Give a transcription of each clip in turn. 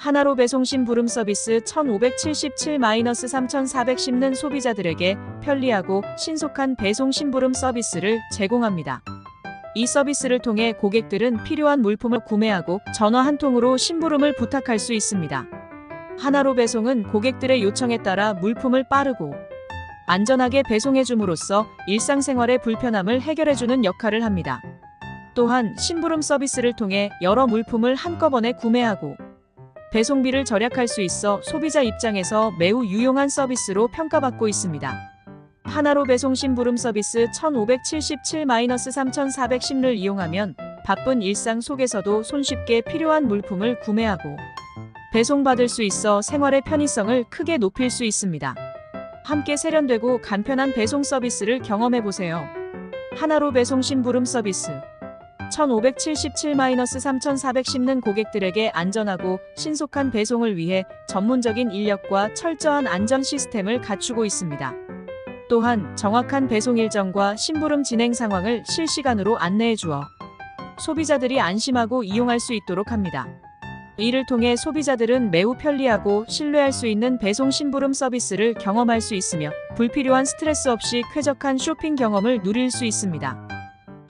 하나로 배송 심 부름 서비스 1577-3410는 소비자들에게 편리하고 신속한 배송 심부름 서비스를 제공합니다. 이 서비스를 통해 고객들은 필요한 물품을 구매하고 전화 한 통으로 심부름을 부탁할 수 있습니다. 하나로 배송은 고객들의 요청에 따라 물품을 빠르고 안전하게 배송해 줌으로써 일상생활의 불편함을 해결해 주는 역할을 합니다. 또한 심부름 서비스를 통해 여러 물품을 한꺼번에 구매하고 배송비를 절약할 수 있어 소비자 입장에서 매우 유용한 서비스로 평가받고 있습니다. 하나로 배송 심부름 서비스 1577-3410을 이용하면 바쁜 일상 속에서도 손쉽게 필요한 물품을 구매하고 배송받을 수 있어 생활의 편의성을 크게 높일 수 있습니다. 함께 세련되고 간편한 배송 서비스를 경험해 보세요. 하나로 배송 심부름 서비스 1577-3410는 고객들에게 안전하고 신속한 배송을 위해 전문적인 인력과 철저한 안전 시스템을 갖추고 있습니다. 또한 정확한 배송 일정과 심부름 진행 상황을 실시간으로 안내해 주어 소비자들이 안심하고 이용할 수 있도록 합니다. 이를 통해 소비자들은 매우 편리하고 신뢰할 수 있는 배송 심부름 서비스를 경험할 수 있으며 불필요한 스트레스 없이 쾌적한 쇼핑 경험을 누릴 수 있습니다.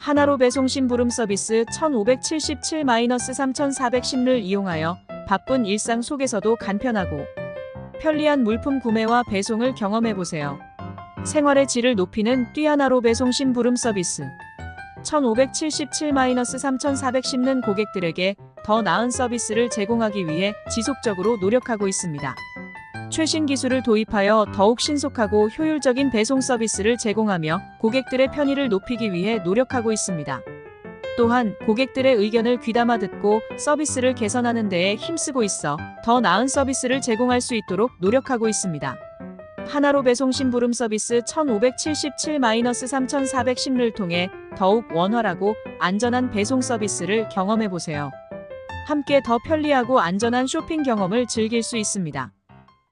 하나로 배송 심부름 서비스 1577-3410을 이용하여 바쁜 일상 속에서도 간편하고 편리한 물품 구매와 배송을 경험해 보세요. 생활의 질을 높이는 뛰하나로 배송 심부름 서비스 1577-3410는 고객들에게 더 나은 서비스를 제공하기 위해 지속적으로 노력하고 있습니다. 최신 기술을 도입하여 더욱 신속하고 효율적인 배송 서비스를 제공하며 고객들의 편의를 높이기 위해 노력하고 있습니다. 또한 고객들의 의견을 귀담아 듣고 서비스를 개선하는 데에 힘쓰고 있어 더 나은 서비스를 제공할 수 있도록 노력하고 있습니다. 하나로 배송 심부름 서비스 1577-3410을 통해 더욱 원활하고 안전한 배송 서비스를 경험해 보세요. 함께 더 편리하고 안전한 쇼핑 경험을 즐길 수 있습니다.